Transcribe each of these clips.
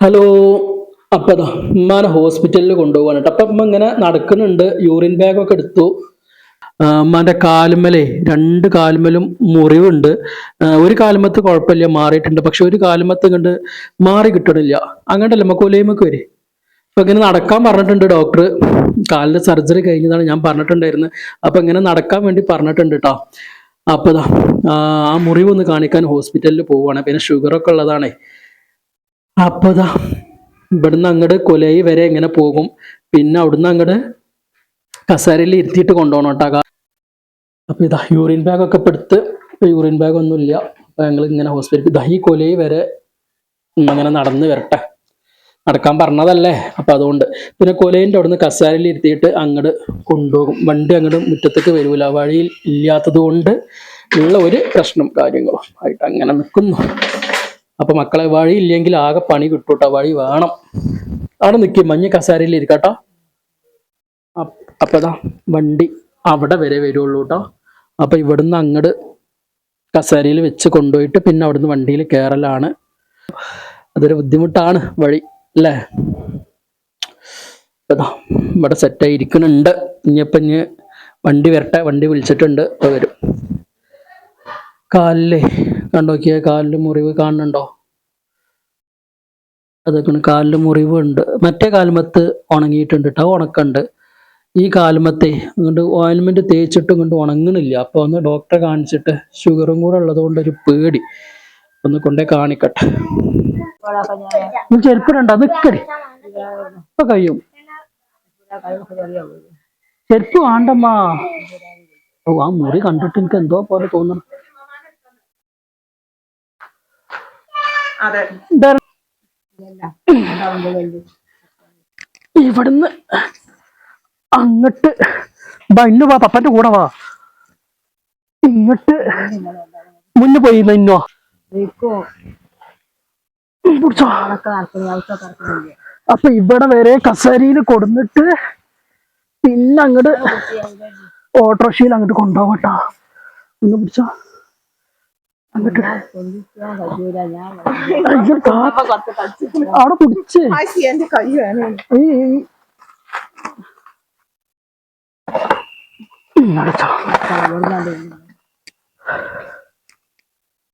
Hello. അപ്പം അതാ ഉമ്മാനെ ഹോസ്പിറ്റലിൽ കൊണ്ടുപോകാൻ കേട്ടോ. അപ്പം ഇങ്ങനെ നടക്കുന്നുണ്ട്. യൂറിൻ ബാഗൊക്കെ എടുത്തു. ഉമ്മാന്റെ കാലുമ്മലേ രണ്ട് കാലുമലും മുറിവുണ്ട്. ഒരു കാലുമത്ത് കുഴപ്പമില്ല മാറിയിട്ടുണ്ട്. പക്ഷെ ഒരു കാലുമത്ത് കണ്ട് മാറി കിട്ടണില്ല. അങ്ങോട്ടല്ല നമുക്ക് കൊലയുമൊക്കെ വരെ? അപ്പൊ ഇങ്ങനെ നടക്കാൻ പറഞ്ഞിട്ടുണ്ട് ഡോക്ടർ കാലിന്റെ സർജറി കഴിഞ്ഞതാണ് ഞാൻ പറഞ്ഞിട്ടുണ്ടായിരുന്നു. അപ്പൊ ഇങ്ങനെ നടക്കാൻ വേണ്ടി പറഞ്ഞിട്ടുണ്ട് കേട്ടോ. അപ്പൊ ദാ, ആ മുറിവ് ഒന്ന് കാണിക്കാൻ ഹോസ്പിറ്റലിൽ പോവുകയാണ് പിന്നെ ഷുഗറൊക്കെ ഉള്ളതാണേ. അപ്പൊ ഇതാ ഇവിടുന്ന് അങ്ങോട്ട് കൊലയി വരെ എങ്ങനെ പോകും. പിന്നെ അവിടുന്ന് അങ്ങോട്ട് കസേരയിൽ ഇരുത്തിയിട്ട് കൊണ്ടുപോകണം കേട്ടോ. അപ്പോൾ ഇതാ യൂറിൻ ബാഗൊക്കെ ഇപ്പൊ എടുത്ത് ഇപ്പൊ യൂറിൻ ബാഗ് ഒന്നും ഇല്ല. അപ്പൊ ഞങ്ങൾ ഇങ്ങനെ ഹോസ്പിറ്റലിൽ ഇതാ ഈ കൊലയി വരെ അങ്ങനെ നടന്ന് വരട്ടെ. നടക്കാൻ പറഞ്ഞതല്ലേ? അപ്പം അതുകൊണ്ട്. പിന്നെ കൊലേന്റെ അവിടുന്ന് കസാരയിൽ ഇരുത്തിയിട്ട് അങ്ങോട്ട് കൊണ്ടുപോകും. വണ്ടി അങ്ങോട്ട് മുറ്റത്തേക്ക് വരൂല. വഴിയിൽ ഇല്ലാത്തത് കൊണ്ട് ഉള്ള ഒരു പ്രശ്നം കാര്യങ്ങളും ആയിട്ട് അങ്ങനെ നിൽക്കുന്നു. അപ്പൊ മക്കളെ വഴി ഇല്ലെങ്കിൽ ആകെ പണി കിട്ടൂട്ടോ വഴി വേണം. അവിടെ നിൽക്കി മഞ്ഞ കസാരയിൽ ഇരിക്കട്ടോ. അപ്പതാ വണ്ടി അവിടെ വരെ വരുള്ളൂ കേട്ടോ അപ്പൊ ഇവിടുന്ന് അങ്ങോട്ട് കസേരയിൽ വെച്ച് കൊണ്ടുപോയിട്ട് പിന്നെ അവിടുന്ന് വണ്ടിയിൽ കയറലാണ് അതൊരു ബുദ്ധിമുട്ടാണ് വഴി അല്ലേ? അതാ ഇവിടെ സെറ്റായി ഇരിക്കുന്നുണ്ട്. ഇനിയിപ്പം ഇനി വണ്ടി വരട്ടെ വണ്ടി വിളിച്ചിട്ടുണ്ട് ഇപ്പൊ വരും. കാലിലേ കണ്ടോക്കിയ കാലിൽ മുറിവ് കാണുന്നുണ്ടോ? അതൊക്കെ കാലിൽ മുറിവ് ഉണ്ട്. മറ്റേ കാലുമത്ത് ഉണങ്ങിയിട്ടുണ്ട് കേട്ടോ ഉണക്കുണ്ട്. ഈ കാലുമത്തെ ഇങ്ങോട്ട് ഓയിൽമെന്റ് തേച്ചിട്ടും കൊണ്ട് ഉണങ്ങണില്ല. അപ്പൊ ഒന്ന് ഡോക്ടറെ കാണിച്ചിട്ട് ഷുഗറും കൂടെ ഉള്ളതുകൊണ്ട് ഒരു പേടി. ഒന്ന് കൊണ്ടേ കാണിക്കട്ടെ. നീ ചെരുപ്പിടണ്ട നിക്കടി ഇപ്പൊ കഴിയും. ചെരുപ്പ് വേണ്ടമ്മാ. ഓ ആ മുറി കണ്ടിട്ട് എനിക്ക് എന്തോ പോലെ തോന്നണം അതെ ഇതാ- ഇവിടുന്ന് അങ്ങട്ട് ഇന്ന് വാ പപ്പന്റെ കൂടെ വാ. ഇങ്ങട്ട് മുന്നു പോയി ഇന്നോ പിടിച്ചോ അപ്പൊ ഇവിടെ വരെ കസേരയിൽ കൊടുന്നിട്ട് പിന്നെ അങ്ങോട്ട് ഓട്ടോറിക്ഷയിൽ അങ്ങോട്ട് കൊണ്ടുപോകട്ടോ. ഒന്ന് പിടിച്ചോ അവിടെ പിടിച്ച് ആശി എന്റെ കൈ വേണം. ഈ ഈ- ഉം, അടച്ചോ.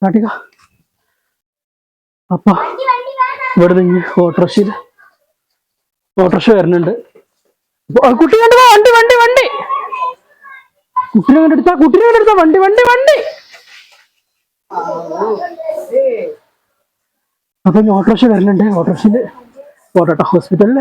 കാട്ടിക്ക. അപ്പൊ ഇവിടെ നിന്ന് ഓട്ടോറിക്ഷയിൽ ഓട്ടോറിക്ഷ വരുന്നുണ്ട്. കുട്ടി കണ്ടു? വണ്ടി വണ്ടി വണ്ടി. കുട്ടിനെ കണ്ടെടുത്താ കുട്ടിനെ കണ്ടെടുത്താ വണ്ടി വണ്ടി വണ്ടി. അപ്പൊ ഇനി ഓട്ടോറിക്ഷ വരുന്നുണ്ട് ഓട്ടോറിക്ഷയിൽ പോട്ടെ ഹോസ്പിറ്റലിൽ.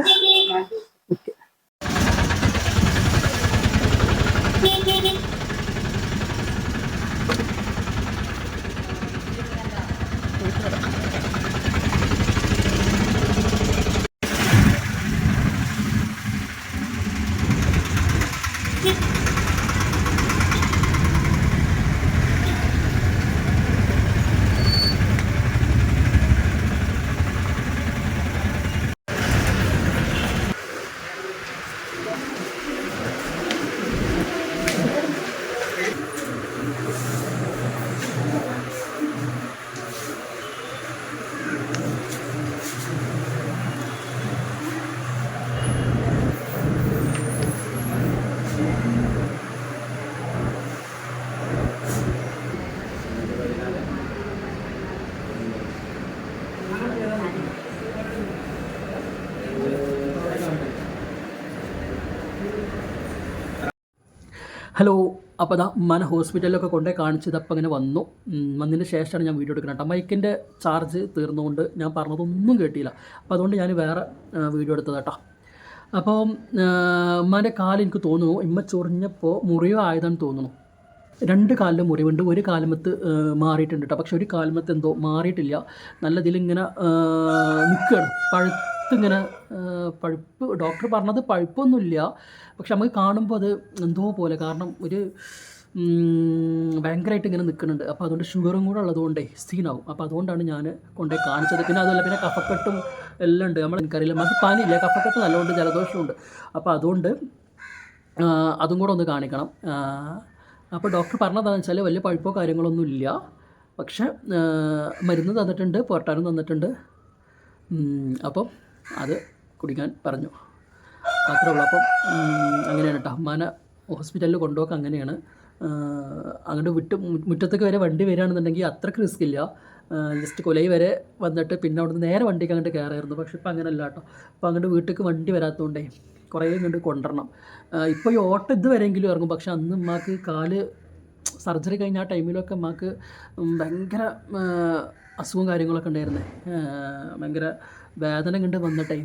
ഹലോ അപ്പോൾ അതാ മന ഹോസ്പിറ്റലിലൊക്കെ കൊണ്ടേ കാണിച്ചത് അപ്പം അങ്ങനെ വന്നു. വന്നതിന് ശേഷമാണ് ഞാൻ വീഡിയോ എടുക്കുന്നത് കേട്ടോ. മൈക്കിന്റെ ചാർജ് തീർന്നുകൊണ്ട് ഞാൻ പറഞ്ഞതൊന്നും കേട്ടില്ല. അപ്പോൾ അതുകൊണ്ട് ഞാൻ വേറെ വീഡിയോ എടുത്തത് കേട്ടോ. അപ്പോൾ ഉമ്മാന്റെ കാൽ എനിക്ക് തോന്നുന്നു ഇമ്മ ചൊറിഞ്ഞപ്പോൾ മുറിവ് ആയതാണെന്ന് തോന്നുന്നു. രണ്ട് കാലിലും മുറിവുണ്ട്. ഒരു കാലമത്ത് മാറിയിട്ടുണ്ട് കേട്ടോ. പക്ഷെ ഒരു കാലമത്ത് എന്തോ മാറിയിട്ടില്ല. നല്ല ഇതിലിങ്ങനെ നിൽക്കുകയാണ് ആ, പഴുപ്പ് ഡോക്ടർ പറഞ്ഞത് പഴുപ്പൊന്നുമില്ല. പക്ഷെ നമുക്ക് കാണുമ്പോൾ അത് എന്തോ പോലെ കാരണം ഒരു ഭയങ്കരമായിട്ട് ഇങ്ങനെ നിൽക്കുന്നുണ്ട്. അപ്പോൾ അതുകൊണ്ട് ഷുഗറും കൂടെ ഉള്ളതുകൊണ്ടേ സീനാവും. അപ്പോൾ അതുകൊണ്ടാണ് ഞാൻ കൊണ്ടുപോയി കാണിച്ചത്. പിന്നെ അതുമല്ല പിന്നെ കഫക്കെട്ടും എല്ലാം ഉണ്ട്. നമ്മൾ എനിക്കറിയില്ല. നമുക്ക് പനിയില്ല? കഫക്കെട്ട് നല്ലതുകൊണ്ട് ജലദോഷമുണ്ട്. അപ്പോൾ അതുകൊണ്ട് അതും കൂടെ ഒന്ന് കാണിക്കണം. അപ്പോൾ ഡോക്ടർ പറഞ്ഞതാണെന്ന് വെച്ചാൽ വലിയ പഴുപ്പോ കാര്യങ്ങളൊന്നും ഇല്ല. പക്ഷേ മരുന്ന് തന്നിട്ടുണ്ട് പോർട്ടാനും തന്നിട്ടുണ്ട്. അപ്പം അത് കുടിക്കാൻ പറഞ്ഞു. അത്രേ ഉള്ളൂ. അപ്പം അങ്ങനെയാണ് കേട്ടോ അമ്മാനെ ഹോസ്പിറ്റലിൽ കൊണ്ടുപോക്ക് അങ്ങനെയാണ്. അങ്ങോട്ട് വിട്ട് മുറ്റത്തേക്ക് വരെ വണ്ടി വരികയാണെന്നുണ്ടെങ്കിൽ അത്രയ്ക്ക് റിസ്ക് ഇല്ല. ജസ്റ്റ് കൊലൈ വരെ വന്നിട്ട് പിന്നെ അവിടുന്ന് നേരെ വണ്ടിക്ക് അങ്ങോട്ട് കയറായിരുന്നു. പക്ഷെ ഇപ്പം അങ്ങനെയല്ല കേട്ടോ അപ്പോൾ അങ്ങോട്ട് വീട്ടിലേക്ക് വണ്ടി വരാത്തതുകൊണ്ടേ കുറേ ഇങ്ങോട്ട് കൊണ്ടുവരണം. ഇപ്പോൾ ഈ ഓട്ടം ഇതുവരെയെങ്കിലും ഇറങ്ങും. പക്ഷെ അന്ന് ഉമ്മാക്ക് കാൽ സർജറി കഴിഞ്ഞ ആ ടൈമിലൊക്കെ ഉമ്മാക്ക് ഭയങ്കര അസുഖവും കാര്യങ്ങളൊക്കെ ഉണ്ടായിരുന്നേ. ഭയങ്കര വേദന കണ്ട് വന്നിട്ടേ.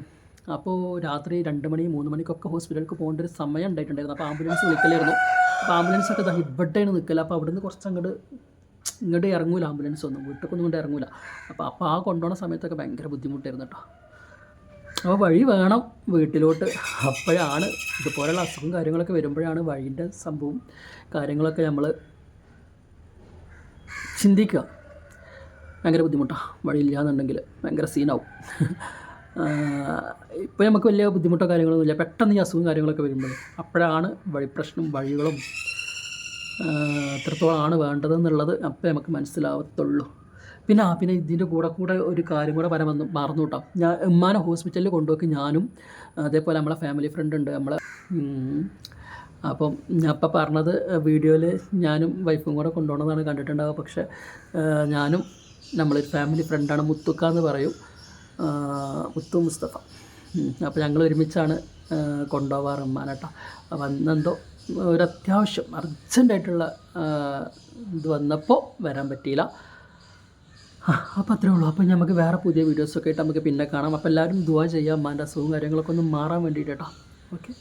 അപ്പോൾ രാത്രി രണ്ട് മണി മൂന്ന് മണിക്കൊക്കെ ഹോസ്പിറ്റലിലേക്ക് പോകേണ്ട ഒരു സമയം ഉണ്ടായിട്ടുണ്ടായിരുന്നു. അപ്പോൾ ആംബുലൻസ് വിളിക്കലായിരുന്നു. അപ്പോൾ ആംബുലൻസ് ഒക്കെ ദാ ഇവിടെയാണ് നിൽക്കല അപ്പോൾ അവിടുന്ന് കുറച്ച് അങ്ങോട്ട് ഇങ്ങോട്ട് ഇറങ്ങൂല ആംബുലൻസ് ഒന്നും. വീട്ടിലേക്കൊന്നും കൊണ്ട് ഇറങ്ങൂല. അപ്പോൾ അപ്പോൾ ആ കൊണ്ടുപോകുന്ന സമയത്തൊക്കെ ഭയങ്കര ബുദ്ധിമുട്ടായിരുന്നു കേട്ടോ അപ്പോൾ വഴി വേണം വീട്ടിലോട്ട്. അപ്പോഴാണ് ഇതുപോലെയുള്ള അസുഖം കാര്യങ്ങളൊക്കെ വരുമ്പോഴാണ് വഴീന്റെ സംഭവം കാര്യങ്ങളൊക്കെ നമ്മൾ ചിന്തിക്കുക. ഭയങ്കര ബുദ്ധിമുട്ടാണ് വഴിയില്ലാന്നുണ്ടെങ്കിൽ ഭയങ്കര സീനാവും. ഇപ്പോൾ നമുക്ക് വലിയ ബുദ്ധിമുട്ടോ കാര്യങ്ങളൊന്നും ഇല്ല. പെട്ടെന്ന് ഈ അസുഖം കാര്യങ്ങളൊക്കെ വരുമ്പോൾ അപ്പോഴാണ് വഴി പ്രശ്നം വഴികളും എത്രത്തോളം എത്രത്തോളമാണ് വേണ്ടതെന്നുള്ളത് അപ്പോൾ നമുക്ക് മനസ്സിലാവത്തുള്ളൂ. പിന്നെ ആ പിന്നെ ഇതിന്റെ കൂടെ കൂടെ ഒരു കാര്യം കൂടെ പറയാൻ വന്നു മറന്നു കിട്ടാം ഞാൻ ഉമ്മാനെ ഹോസ്പിറ്റലിൽ കൊണ്ടുപോയി ഞാനും അതേപോലെ നമ്മളെ ഫാമിലി ഫ്രണ്ട് ഉണ്ട് നമ്മളെ അപ്പം ഞാൻ അപ്പം പറഞ്ഞത് വീഡിയോയിൽ ഞാനും വൈഫും കൂടെ കൊണ്ടുപോകണമെന്നാണ് കണ്ടിട്ടുണ്ടാവുക. പക്ഷേ ഞാനും നമ്മളൊരു ഫാമിലി ഫ്രണ്ടാണ് മുത്തുക്ക എന്ന് പറയും. മുത്തു മുസ്തഫ. അപ്പോൾ ഞങ്ങൾ ഒരുമിച്ചാണ് ആ, കൊണ്ടുപോകാറ് ഉമ്മാനേട്ടോ അപ്പം അന്നെന്തോ ഒരു അത്യാവശ്യം അർജന്റായിട്ടുള്ള ഇത് വന്നപ്പോൾ വരാൻ പറ്റിയില്ല. അപ്പോൾ അത്രേ ഉള്ളൂ. അപ്പോൾ നമുക്ക് വേറെ പുതിയ വീഡിയോസൊക്കെ ആയിട്ട് നമുക്ക് പിന്നെ കാണാം. അപ്പോൾ എല്ലാവരും ദുവാ ചെയ്യാം. അമ്മാന്റെ അസുഖവും കാര്യങ്ങളൊക്കെ ഒന്ന് മാറാൻ വേണ്ടിയിട്ട് കേട്ടോ ഓക്കെ